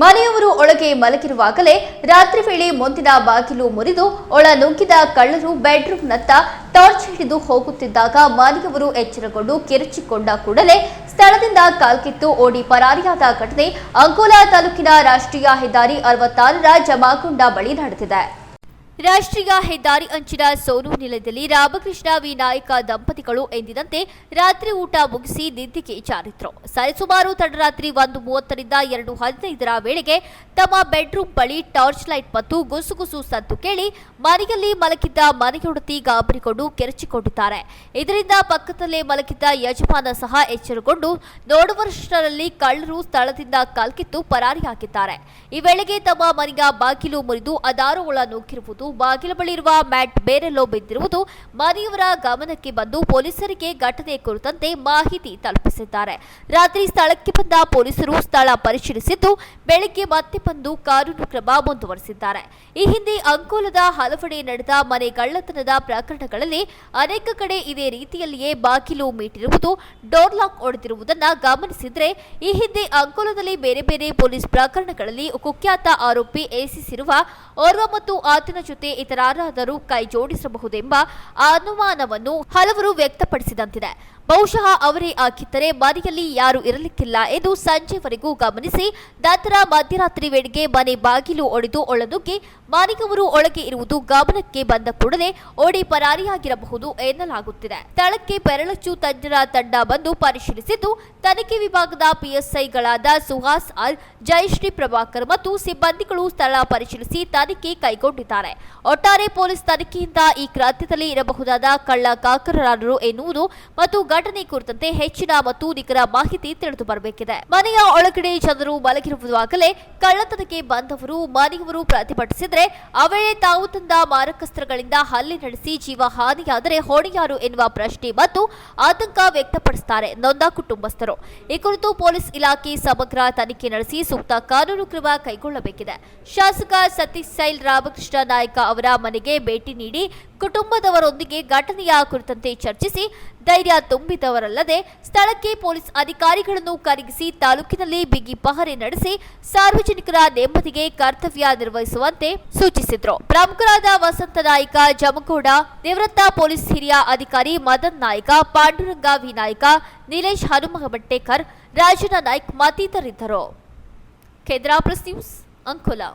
ಮನೆಯವರು ಒಳಗೆ ಮಲಗಿರುವಾಗಲೇ ರಾತ್ರಿ ವೇಳೆ ಮುಂದಿನ ಬಾಗಿಲು ಮುರಿದು ಒಳ ನುಗ್ಗಿದ ಕಳ್ಳರು ಬೆಡ್ರೂಮ್ನತ್ತ ಟಾರ್ಚ್ ಹಿಡಿದು ಹೋಗುತ್ತಿದ್ದಾಗ ಮನೆಯವರು ಎಚ್ಚರಗೊಂಡು ಕಿರುಚಿಕೊಂಡ ಕೂಡಲೇ ಸ್ಥಳದಿಂದ ಕಾಲ್ಕಿತ್ತು ಓಡಿ ಪರಾರಿಯಾದ ಘಟನೆ ಅಂಕೋಲಾ ತಾಲೂಕಿನ ರಾಷ್ಟ್ರೀಯ ಹೆದ್ದಾರಿ ಅರವತ್ತಾರರ ಜಮಾಗುಂಡ ಬಳಿ ನಡೆದಿದೆ. ರಾಷ್ಟ್ರೀಯ ಹೆದ್ದಾರಿ ಅಂಚಿನ ಸೋನು ನಿಲಯದಲ್ಲಿ ರಾಮಕೃಷ್ಣ ವಿನಾಯಕ ದಂಪತಿಗಳು ಎಂದಿನಂತೆ ರಾತ್ರಿ ಊಟ ಮುಗಿಸಿ ನಿದ್ದೆಗೆ ಜಾರಿದ್ರು ಸರಿಸುಮಾರು ತಡರಾತ್ರಿ ಒಂದು ಮೂವತ್ತರಿಂದ ಎರಡು ಹದಿನೈದರ ವೇಳೆಗೆ ತಮ್ಮ ಬೆಡ್ರೂಮ್ ಬಳಿ ಟಾರ್ಚ್ ಲೈಟ್ ಮತ್ತು ಗುಸುಗುಸು ಸದ್ದು ಕೇಳಿ ಮನೆಯಲ್ಲಿ ಮಲಗಿದ್ದ ಮನೆಯೊಡತಿ ಗಾಬರಿಗೊಂಡು ಕೆರಚಿಕೊಂಡಿದ್ದಾರೆ. ಇದರಿಂದ ಪಕ್ಕದಲ್ಲೇ ಮಲಗಿದ್ದ ಯಜಮಾನ ಸಹ ಎಚ್ಚರಗೊಂಡು ನೋಡುವಷ್ಟರಲ್ಲಿ ಕಳ್ಳರು ಸ್ಥಳದಿಂದ ಕಲ್ಕಿತ್ತು ಪರಾರಿಯಾಗಿದ್ದಾರೆ. ಈ ವೇಳೆಗೆ ತಮ್ಮ ಮನೆಯ ಬಾಗಿಲು ಮುರಿದು ಅದಾರುಗಳ ನುಗ್ಗಿರುವುದು ಬಾಗಿಲ ಬಳಿರುವ ಮ್ಯಾಟ್ ಬೇರೆಲ್ಲೋ ಬಿದ್ದಿರುವುದು ಮನೆಯವರ ಗಮನಕ್ಕೆ ಬಂದು ಪೊಲೀಸರಿಗೆ ಘಟನೆ ಕುರಿತಂತೆ ಮಾಹಿತಿ ತಲುಪಿಸಿದ್ದಾರೆ. ರಾತ್ರಿ ಸ್ಥಳಕ್ಕೆ ಬಂದ ಪೊಲೀಸರು ಸ್ಥಳ ಪರಿಶೀಲಿಸಿದ್ದು, ಬೆಳಗ್ಗೆ ಮತ್ತೆ ಬಂದು ಕಾನೂನು ಕ್ರಮ ಮುಂದುವರೆಸಿದ್ದಾರೆ. ಈ ಹಿಂದೆ ಅಂಕೋಲದ ಹಲವೆಡೆ ನಡೆದ ಮನೆ ಕಳ್ಳತನದ ಪ್ರಕರಣಗಳಲ್ಲಿ ಅನೇಕ ಕಡೆ ಇದೇ ರೀತಿಯಲ್ಲಿಯೇ ಬಾಗಿಲು ಮೀಟಿರುವುದು, ಡೋರ್ ಲಾಕ್ ಹೊಡೆದಿರುವುದನ್ನು ಗಮನಿಸಿದ್ರೆ, ಈ ಹಿಂದೆ ಅಂಕೋಲದಲ್ಲಿ ಬೇರೆ ಬೇರೆ ಪೊಲೀಸ್ ಪ್ರಕರಣಗಳಲ್ಲಿ ಕುಖ್ಯಾತ ಆರೋಪಿ ಎಸಿಸಿರುವ ಓರ್ವ ಮತ್ತು ಆತನ ಜೊತೆ ಇತರರಾದರೂ ಕೈ ಜೋಡಿಸಬಹುದೆಂಬ ಅನುಮಾನವನ್ನು ಹಲವರು ವ್ಯಕ್ತಪಡಿಸಿದಂತಿದೆ. ಬಹುಶಃ ಅವರೇ ಆಗಿದ್ದರೆ ಮನೆಯಲ್ಲಿ ಯಾರು ಇರಲಿಕ್ಕಿಲ್ಲ ಎಂದು ಸಂಜೆವರೆಗೂ ಗಮನಿಸಿ, ನಂತರ ಮಧ್ಯರಾತ್ರಿ ವೇಳೆಗೆ ಮನೆ ಬಾಗಿಲು ಒಡೆದು ಒಳನುಗ್ಗಿ ಮಾಲೀಕವರು ಒಳಗೆ ಇರುವುದು ಗಮನಕ್ಕೆ ಬಂದ ಕೂಡಲೇ ಓಡಿ ಪರಾರಿಯಾಗಿರಬಹುದು ಎನ್ನಲಾಗುತ್ತಿದೆ. ಸ್ಥಳಕ್ಕೆ ಬೆರಳಚ್ಚು ತಜ್ಞರ ತಂಡ ಬಂದು ಪರಿಶೀಲಿಸಿದ್ದು, ತನಿಖೆ ವಿಭಾಗದ ಪಿಎಸ್ಐಗಳಾದ ಸುಹಾಸ್ ಅಲ್ ಜಯಶ್ರೀ ಪ್ರಭಾಕರ್ ಮತ್ತು ಸಿಬ್ಬಂದಿಗಳು ಸ್ಥಳ ಪರಿಶೀಲಿಸಿ ತನಿಖೆ ಕೈಗೊಂಡಿದ್ದಾರೆ. ಒಟ್ಟಾರೆ ಪೊಲೀಸ್ ತನಿಖೆಯಿಂದ ಈ ಕ್ರಾಂತ್ಯದಲ್ಲಿ ಇರಬಹುದಾದ ಕಳ್ಳ ಕಾಕರರಾರರು ಎನ್ನುವುದು ಮತ್ತು ಘಟನೆ ಕುರಿತಂತೆ ಹೆಚ್ಚಿನ ಮತ್ತು ನಿಖರ ಮಾಹಿತಿ ತಿಳಿದು ಬರಬೇಕಿದೆ. ಮನೆಯ ಒಳಗಡೆ ಜನರು ಮಲಗಿರುವುದಾಗಲೇ ಕಳ್ಳತನಕ್ಕೆ ಬಂದವರು, ಮನೆಯವರು ಪ್ರತಿಭಟಿಸಿದ್ರೆ ಅವೇ ತಾವು ತಂದ ಮಾರಕಸ್ತ್ರಗಳಿಂದ ಹಲ್ಲೆ ನಡೆಸಿ ಜೀವ ಹಾನಿಯಾದರೆ ಹೊಣೆಯಾರು ಎನ್ನುವ ಪ್ರಶ್ನೆ ಮತ್ತು ಆತಂಕ ವ್ಯಕ್ತಪಡಿಸುತ್ತಾರೆ ನೊಂದ ಕುಟುಂಬಸ್ಥರು. ಈ ಕುರಿತು ಪೊಲೀಸ್ ಇಲಾಖೆ ಸಮಗ್ರ ತನಿಖೆ ನಡೆಸಿ ಸೂಕ್ತ ಕಾನೂನು ಕ್ರಮ ಕೈಗೊಳ್ಳಬೇಕಿದೆ. ಶಾಸಕ ಸತೀಶ್ ಸೈಲ್ ರಾಮಕೃಷ್ಣ ಅವರ ಮನೆಗೆ ಭೇಟಿ ನೀಡಿ ಕುಟುಂಬದವರೊಂದಿಗೆ ಘಟನೆಯ ಕುರಿತಂತೆ ಚರ್ಚಿಸಿ ಧೈರ್ಯ ತುಂಬಿದವರಲ್ಲದೆ ಸ್ಥಳಕ್ಕೆ ಪೊಲೀಸ್ ಅಧಿಕಾರಿಗಳನ್ನು ಕರಗಿಸಿ ತಾಲೂಕಿನಲ್ಲಿ ಬಿಗಿ ಪಹರೆ ನಡೆಸಿ ಸಾರ್ವಜನಿಕರ ನೆಮ್ಮದಿಗೆ ಕರ್ತವ್ಯ ನಿರ್ವಹಿಸುವಂತೆ ಸೂಚಿಸಿದ್ರು. ಪ್ರಮುಖರಾದ ವಸಂತ ನಾಯ್ಕ ಜಮಗೌಡ ನಿವೃತ್ತ ಪೊಲೀಸ್ ಹಿರಿಯ ಅಧಿಕಾರಿ ಮದನ್ ನಾಯ್ಕ, ಪಾಂಡುರಂಗ ವಿ ನಾಯ್ಕ, ನಿಲೇಶ್ ಹನುಮಬಟ್ಟೇಕರ್ ರಾಜನ ನಾಯ್ಕ್ ಮತ್ತಿತರಿದ್ದರು. ಕೇಂದ್ರ ಪ್ರೆಸ್ ನ್ಯೂಸ್ ಅಂಕೋಲಾ.